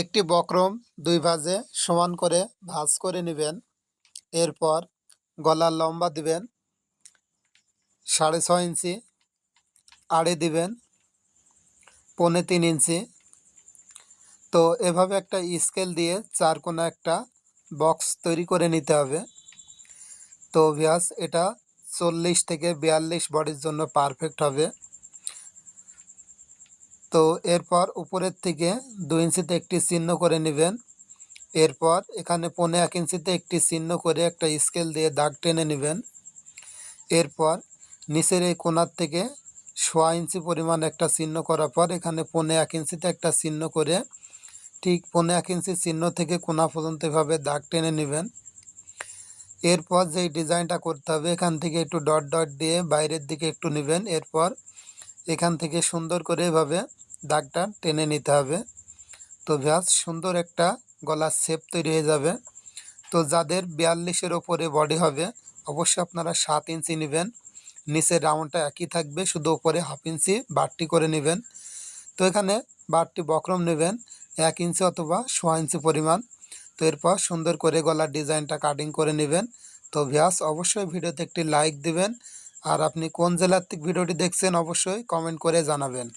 একটি বক্রম দুই ভাজে সমান করে ভাজ করে নেবেন। এরপর গলার লম্বা দিবেন, সাড়ে ছয় ইঞ্চি আড়ে দিবেন, পনে তিন ইঞ্চি। তো এভাবে একটা স্কেল দিয়ে চার কোনো একটা বক্স তৈরি করে নিতে হবে। তো ভিয়াস এটা চল্লিশ থেকে বিয়াল্লিশ বডির জন্য পারফেক্ট হবে। তো এরপর উপরের থেকে দু ইঞ্চিতে একটি চিহ্ন করে নেবেন। এরপর এখানে পনে এক ইঞ্চিতে একটি চিহ্ন করে একটা স্কেল দিয়ে দাগ টেনে নেবেন। এরপর নিচের এই কোনার থেকে সোয়া ইঞ্চি পরিমাণ একটা চিহ্ন করার পর এখানে পনে এক ইঞ্চিতে একটা চিহ্ন করে ঠিক পনে এক ইঞ্চি চিহ্ন থেকে কোনা পর্যন্ত এভাবে দাগ টেনে নেবেন। এরপর যেই ডিজাইনটা করতে হবে এখান থেকে একটু ডট ডট দিয়ে বাইরের দিকে একটু নেবেন। এরপর এখান থেকে সুন্দর করে এভাবে দাগটা টেনে নিতে হবে। তো ভ্যাস সুন্দর একটা গলার শেপ তৈরি হয়ে যাবে। তো যাদের বিয়াল্লিশের ওপরে বডি হবে, অবশ্যই আপনারা সাত ইঞ্চি নেবেন। নিচের রাউন্ডটা একই থাকবে, শুধু ওপরে হাফ ইঞ্চি বাড়তি করে নেবেন। তো এখানে বাড়তি বক্রম নেবেন, এক ইঞ্চি অথবা সোয়া ইঞ্চি পরিমাণ। তো এরপর সুন্দর করে গলার ডিজাইনটা কাটিং করে নেবেন। তো ভ্যাস অবশ্যই ভিডিওতে একটি লাইক দিবেন। আর আপনি কোন জেলার ভিডিওটি দেখছেন অবশ্যই কমেন্ট করে জানাবেন।